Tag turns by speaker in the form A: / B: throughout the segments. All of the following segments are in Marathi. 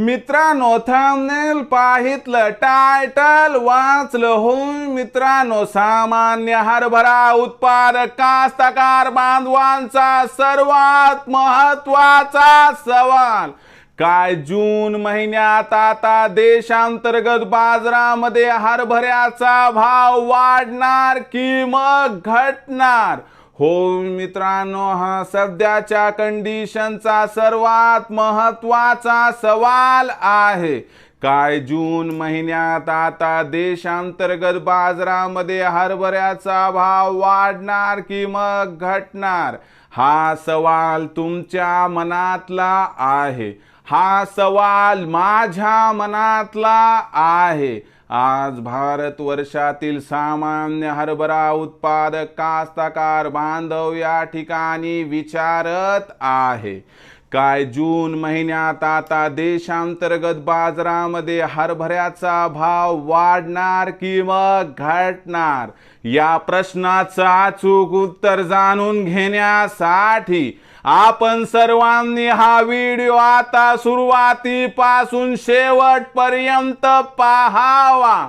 A: मित्रांनो थंबनेल पाहितलं टायटल वाचलं होय मित्रांनो सामान्य हरभरा उत्पादक कास्तकार बांधवांचा सर्वात महत्त्वाचा सवाल. काय जून महिन्यात आता देशांतर्गत बाजारामध्ये हरभऱ्याचा भाव वाढणार की मग घटणार? हो मित्रांनो हा सध्याच्या कंडिशनचा सर्वात महत्त्वाचा सवाल आहे. काय जून महिन्यात आता देशांतर्गत बाजारामध्ये हरभऱ्याचा भाव वाढणार की मग घटणार? हा सवाल तुमच्या मनातला आहे. हा सवाल माझ्या मनातला आहे. आज भारत वर्षातील सामान्य हरभरा उत्पादक कास्तकार बांधव या ठिकाणी विचारत आहे. काय जून महिन्यात आता देशांतर्गत बाजारामध्ये हरभऱ्याचा भाव वाढणार की मग घटणार? या प्रश्नाचं अचूक उत्तर जाणून घेण्यासाठी आपण सर्वांनी हा व्हिडिओ आता सुरुवातीपासून शेवटपर्यंत पाहावा.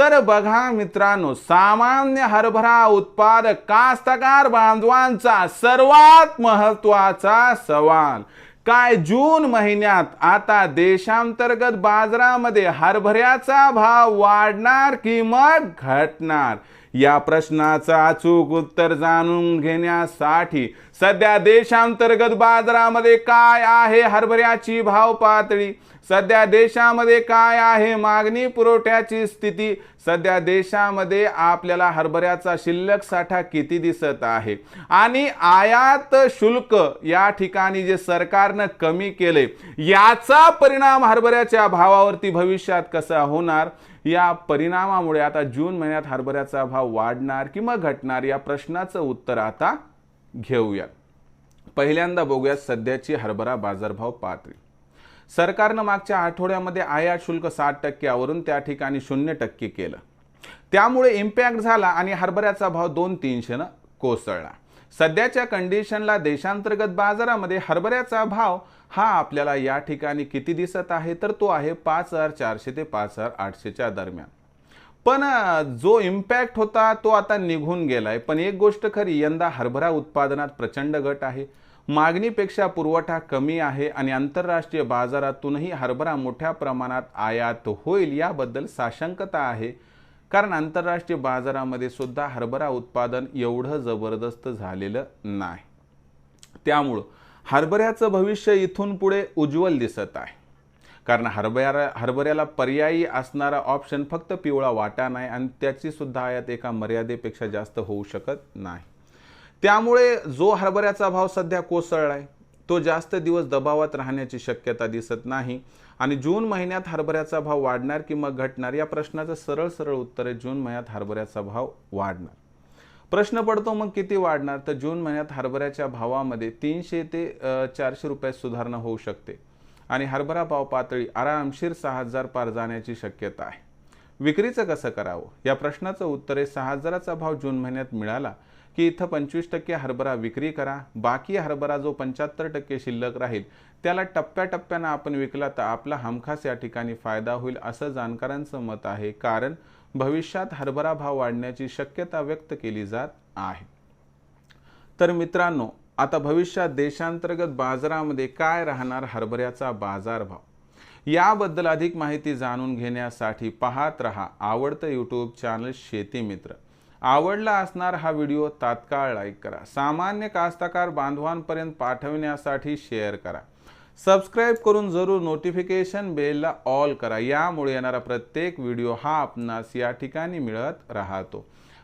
A: तर बघा मित्रांनो सामान्य हरभरा उत्पादक कास्तकार बांधवांचा सर्वात महत्त्वाचा सवाल. काय जून महिन्यात आता देशांतर्गत बाजारामध्ये हरभऱ्याचा भाव वाढणार की मग घटणार? या प्रश्नाचं अचूक उत्तर जाणून घेण्यासाठी सध्या देशांतर्गत बाजारामध्ये काय आहे हरभऱ्याची भाव पातळी? सध्या देशामध्ये काय आहे मागणी पुरवठ्याची स्थिती? सध्या देशामध्ये आपल्याला हरभऱ्याचा शिल्लक साठा किती दिसत आहे? आणि आयात शुल्क या ठिकाणी जे सरकारनं कमी केले याचा परिणाम हरभऱ्याच्या भावावरती भविष्यात कसा होणार? या परिणामामुळे आता जून महिन्यात हरभऱ्याचा भाव वाढणार किंवा घटणार या प्रश्नाचं उत्तर आता घेऊयात. पहिल्यांदा बघूया सध्याची हरभरा बाजारभाव पातळी सरकारनं मागच्या आठवड्यामध्ये आयात शुल्क साठ टक्क्यावरून त्या ठिकाणी शून्य टक्के केलं. त्यामुळे इम्पॅक्ट झाला आणि हरभऱ्याचा भाव दोन तीनशेनं कोसळला. सध्याच्या कंडिशनला देशांतर्गत बाजारामध्ये हरभऱ्याचा भाव हा आपल्याला या ठिकाणी किती दिसत आहे? तर तो आहे पाच हजार चारशे ते पाच हजार आठशेच्या दरम्यान. पण जो इम्पॅक्ट होता तो आता निघून गेलाय. पण एक गोष्ट खरी यंदा हरभरा उत्पादनात प्रचंड घट आहे. मागणीपेक्षा पुरवठा कमी आहे आणि आंतरराष्ट्रीय बाजारातूनही हरभरा मोठ्या प्रमाणात आयात होईल याबद्दल साशंकता आहे. कारण आंतरराष्ट्रीय बाजारामध्ये सुद्धा हरभरा उत्पादन एवढं जबरदस्त झालेलं नाही. त्यामुळं हरभऱ्याचं भविष्य इथून पुढे उज्ज्वल दिसत आहे. कारण हरभऱ्या हरभऱ्याला पर्यायी असणारा ऑप्शन फक्त पिवळा वाटा नाही आणि त्याची सुद्धा आयात एका मर्यादेपेक्षा जास्त होऊ शकत नाही. त्यामुळे जो हरभऱ्याचा भाव सध्या कोसळला आहे तो जास्त दिवस दबावात राहण्याची शक्यता दिसत नाही. आणि जून महिन्यात हरभऱ्याचा भाव वाढणार किंवा घटणार या प्रश्नाचं सरळ सरळ उत्तर आहे जून महिन्यात हरभऱ्याचा भाव वाढणार. प्रश्न पडतो मग किती वाढणार? तर जून महिन्यात हरभऱ्याच्या भावामध्ये तीनशे ते चारशे रुपयात सुधारणा होऊ शकते. आणि हरभरा भाव पातळी आरामशीर सहा हजार पार जाण्याची शक्यता आहे. विक्रीचं कसं करावं? या प्रश्नाचं उत्तर आहे सहा हजाराचा भाव जून महिन्यात मिळाला की इथं पंचवीस टक्के हरभरा विक्री करा. बाकी हरभरा जो पंच्याहत्तर टक्के शिल्लक राहील त्याला टप्प्याटप्प्यानं आपण विकला तर आपला हमखास या ठिकाणी फायदा होईल असं जाणकारांचं मत आहे. कारण भविष्यात हरभरा भाव वाढण्याची शक्यता व्यक्त केली जात आहे. तर मित्रांनो आता भविष्यात देशांतर्गत बाजारामध्ये काय राहणार हरभऱ्याचा बाजारभाव? याबद्दल अधिक माहिती जाणून घेण्यासाठी पाहत रहा आवडतं यूट्यूब चॅनल शेती मित्र. आवडला असणार हा व्हिडिओ तात्काळ लाईक करा. सामान्य कास्तकार बांधवांपर्यंत पाठवण्यासाठी शेअर करा. सबस्क्राईब करून जरूर नोटिफिकेशन बेलला ऑल करा. यामुळे येणारा प्रत्येक व्हिडिओ हा आपणास या ठिकाणी मिळत राहतो.